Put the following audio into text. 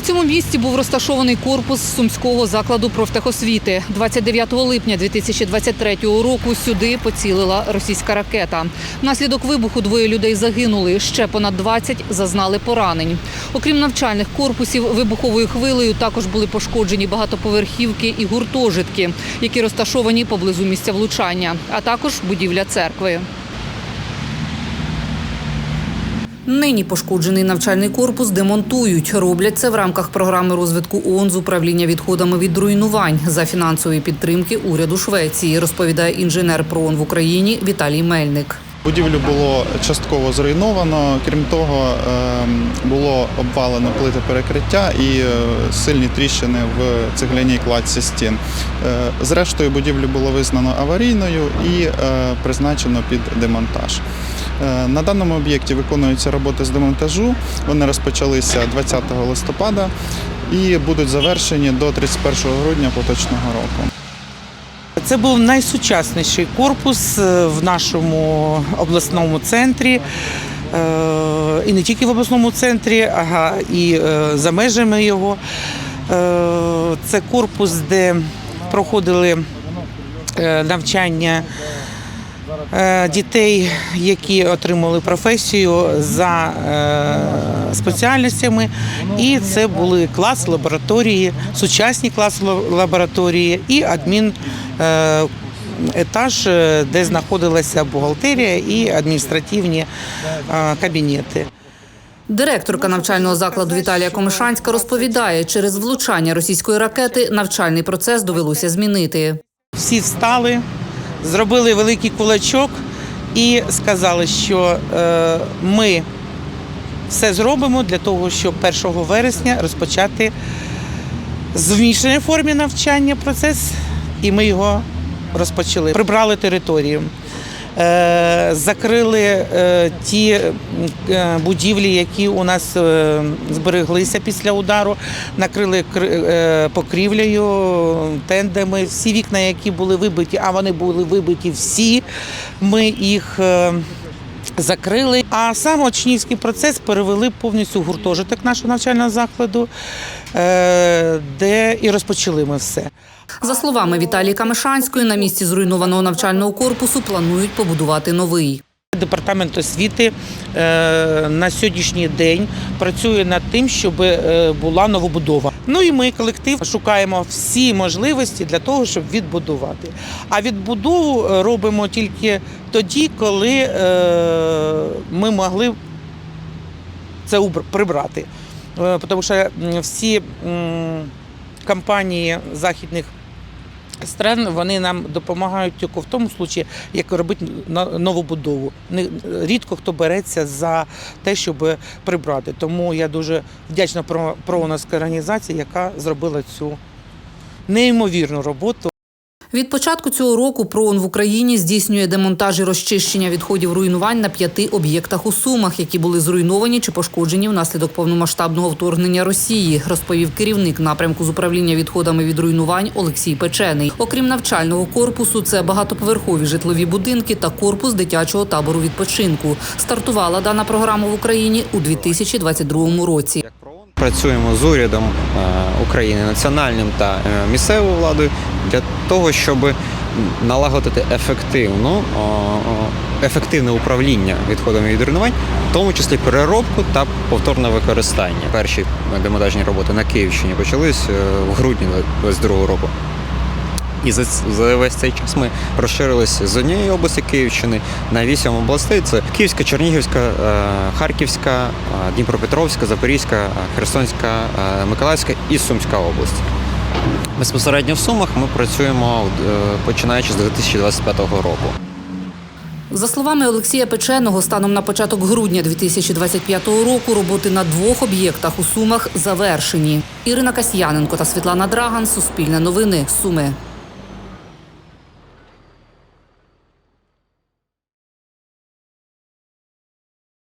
На цьому місці був розташований корпус сумського закладу профтехосвіти. 29 липня 2023 року сюди поцілила російська ракета. Внаслідок вибуху двоє людей загинули. Ще понад 20 зазнали поранень. Окрім навчальних корпусів, вибуховою хвилею також були пошкоджені багатоповерхівки і гуртожитки, які розташовані поблизу місця влучання, а також будівля церкви. Нині пошкоджений навчальний корпус демонтують. Роблять це в рамках програми розвитку ООН з управління відходами від руйнувань за фінансової підтримки уряду Швеції, розповідає інженер ПРООН в Україні Віталій Мельник. Будівлю було частково зруйновано. Крім того, ем, було обвалено плити перекриття і е, сильні тріщини в цегляній кладці стін. Е, Зрештою, будівлю було визнано аварійною і е, призначено під демонтаж. Е, На даному об'єкті виконуються роботи з демонтажу. Вони розпочалися 20 листопада і будуть завершені до 31 грудня поточного року. Це був найсучасніший корпус е, в нашому обласному центрі. Е, І не тільки в обласному центрі, а і за межами його. Це корпус, де проходили навчання дітей, які отримали професію за е, спеціальностями. І це були класи, лабораторії, сучасні класи лабораторії і адмін. е, Етаж, е, де знаходилася бухгалтерія і адміністративні е, кабінети. Директорка навчального закладу Віталія Комишанська розповідає, через влучання російської ракети навчальний процес довелося змінити. Всі встали, зробили великий кулачок і сказали, що е, ми все зробимо для того, щоб 1 вересня розпочати змішаній формі навчання процес, і ми його розпочали. Прибрали територію. Е, Закрили е, ті е, будівлі, які у нас збереглися після удару, накрили кри- покрівлею, тендами. Всі вікна, які були вибиті, а вони були вибиті всі. Ми їх закрили. А сам учнівський процес перевели повністю в гуртожиток нашого навчального закладу, де і розпочали ми все. За словами Віталії Камишанської, на місці зруйнованого навчального корпусу планують побудувати новий. Департамент освіти е, на сьогоднішній день працює над тим, щоб е, була новобудова. Ну і ми, колектив, шукаємо всі можливості для того, щоб відбудувати. А відбудову е, робимо тільки тоді, коли ми могли це прибрати. Тому що всі компанії західних стран вони нам допомагають тільки в тому случаї, як робити новобудову. Рідко хто береться за те, щоб прибрати. Тому я дуже вдячна про організації, яка зробила цю неймовірну роботу. Від початку цього року ПРООН в Україні здійснює демонтаж і розчищення відходів руйнувань на п'яти об'єктах у Сумах, які були зруйновані чи пошкоджені внаслідок повномасштабного вторгнення Росії, розповів керівник напрямку з управління відходами від руйнувань Олексій Печений. Окрім навчального корпусу, це багатоповерхові житлові будинки та корпус дитячого табору відпочинку. Стартувала дана програма в Україні у 2022 році. Працюємо з урядом е, України, національним та е, місцевою владою для того, щоб налагодити ефективну, ефективне управління відходами від руйнувань, в тому числі переробку та повторне використання. Перші демонтажні роботи на Київщині почались е, в грудні 2022 року. І за, за весь цей час ми розширилися з однієї області Київщини на вісім областей. Це Київська, Чернігівська, е, Харківська, е, Дніпропетровська, Запорізька, е, Херсонська, Миколаївська і Сумська область. Безпосередньо в Сумах ми працюємо починаючи з 2025 року. За словами Олексія Печеного, станом на початок грудня 2025 року роботи на двох об'єктах у Сумах завершені. Ірина Касьяненко та Світлана Драган. Суспільне новини. Суми.